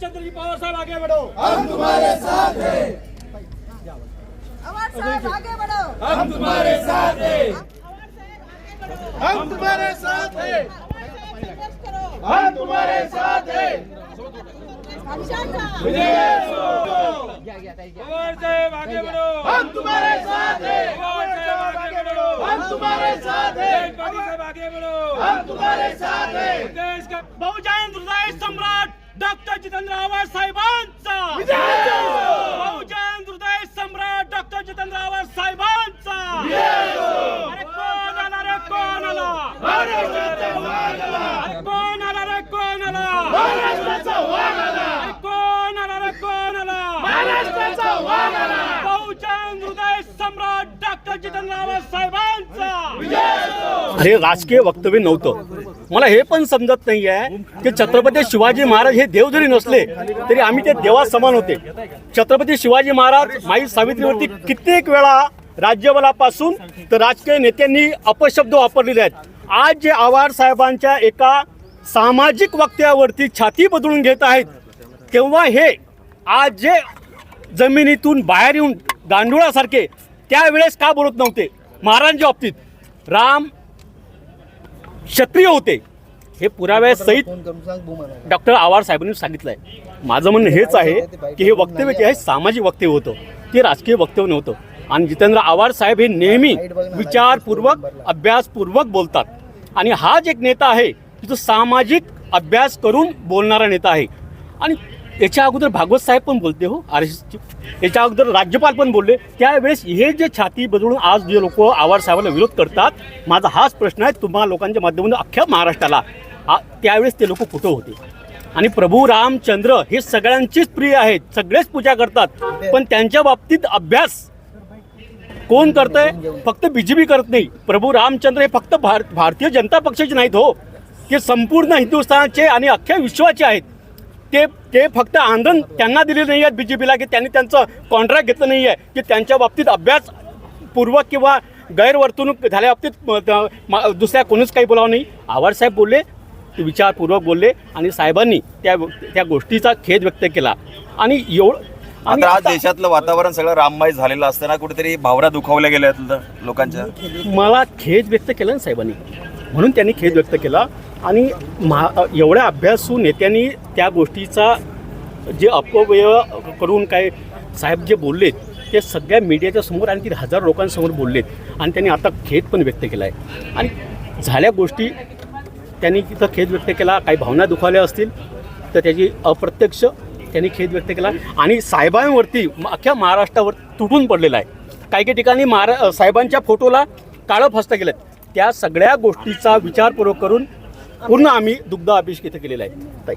चंद्र जी पवार साहब आगे बढ़ो। अमर साहब आगे बढ़ो। हम तुम्हारे साथ हैं। हम तुम्हारे साथ हैं। हम तुम्हारे साथ हैं। पवार साहब। आगे बढ़ो। हम तुम्हारे साथ हैं। पवार साहब आगे बढ़ो। हम तुम्हारे साथ हैं। आगे बढ़ो हम तुम्हारे साथ हैं। देश का बहुजन हृदय सम्राट डॉक्टर जितेंद्र आवाज साहेबांचा. बहुजन हृदय सम्राट डॉक्टर जितेंद्र आवाज साहेबांचा. अरे कोण आला रे कोण आला? अरे कोण आला रे कोण आला? अरे कोण आला रे कोण आला? बहुजन हृदय सम्राट डॉक्टर जितेंद्र आवाज साहेबांचा. अरे राजकीय वक्तव्य नव्हतं. मला हे पण समजत नाही आहे की छत्रपती शिवाजी महाराज हे देव जरी नसले तरी आम्ही ते देवा समान होते. छत्रपती शिवाजी महाराज माई सावित्रीवरती कित्येक वेळा राज्यबलापासून तर राजकीय नेत्यांनी अपशब्द वापरलेले आहेत. आज जे आव्हाड साहेबांच्या एका सामाजिक वक्त्यावरती छाती बदलून घेत आहेत तेव्हा हे आज जे जमिनीतून बाहेर येऊन गांडुळासारखे त्यावेळेस का बोलत नव्हते? महाराजांच्या बाबतीत. राम क्षत्रिय होते. हे पुराव्यासहित डॉक्टर आवार साहेबांनी सांगितलं आहे माझं म्हणणं हेच आहे की हे वक्तव्य जे आहे सामाजिक वक्तव्य होतं. ते राजकीय वक्तव्य नव्हतं. आणि जितेंद्र आव्हाड साहेब हे नेहमी विचारपूर्वक अभ्यासपूर्वक बोलतात. आणि हा जे एक नेता आहे की तो सामाजिक अभ्यास करून बोलणारा नेता आहे. आणि याच्या अगोदर भागवत साहेब पण बोलते हो आर एस याच्या अगोदर राज्यपाल पण बोलले. त्यावेळेस हे जे छाती बदलून आज जे लोक आवार साहेबांना विरोध करतात माझा हाच प्रश्न आहे तुम्हा लोकांच्या माध्यमातून अख्ख्या महाराष्ट्राला. आ- त्यावेळेस ते लोक कुठं होते? आणि प्रभू रामचंद्र हे सगळ्यांचीच प्रिय आहेत सगळेच पूजा करतात पण त्यांच्या बाबतीत अभ्यास कोण करतंय? फक्त बीजेपी करत नाही. प्रभू रामचंद्र हे फक्त भार भारतीय जनता पक्षाचे नाहीत हो. ते संपूर्ण हिंदुस्थानचे आणि अख्ख्या विश्वाचे आहेत. ते ते फक्त आंदोलन त्यांना दिले नाही आहेत बी जे पीला की त्यांनी त्यांचं कॉन्ट्रॅक्ट घेतलं नाही आहे की त्यांच्या बाबतीत अभ्यास पूर्वक किंवा गैरवर्तणूक झाल्या बाबतीत दुसऱ्या कोणीच काही बोलावं नाही. आव्हाड साहेब बोलले विचारपूर्वक बोलले आणि साहेबांनी त्या त्या गोष्टीचा खेद व्यक्त केला. आणि एवढं आता आज देशातलं वातावरण सगळं राममय झालेलं असताना कुठेतरी भावना दुखावल्या गेल्या लोकांच्या. मला खेद व्यक्त केला ना साहेबांनी. म्हणून त्यांनी खेद व्यक्त केला. आणि महा एवढ्या अभ्यासू नेत्यांनी त्या गोष्टीचा जे अपव्यय करून काय साहेब जे बोललेत ते सगळ्या मीडियाच्या समोर आणखी हजार लोकांसमोर बोललेत. आणि त्यांनी आता खेद पण व्यक्त केला आहे आणि झाल्या गोष्टी त्यांनी तिथं खेद व्यक्त केला काही भावना दुखावल्या असतील तर त्याची अप्रत्यक्ष त्यांनी खेद व्यक्त केला. आणि साहेबांवरती अख्ख्या महाराष्ट्रावर तुटून पडलेला आहे. काही काही ठिकाणी महारा साहेबांच्या फोटोला काळं फस्त केलं त्या सगळ्या गोष्टीचा विचारपूर्वक करून पूर्ण आम्ही दुग्ध अभिषेक इथं केलेला आहे. ताई.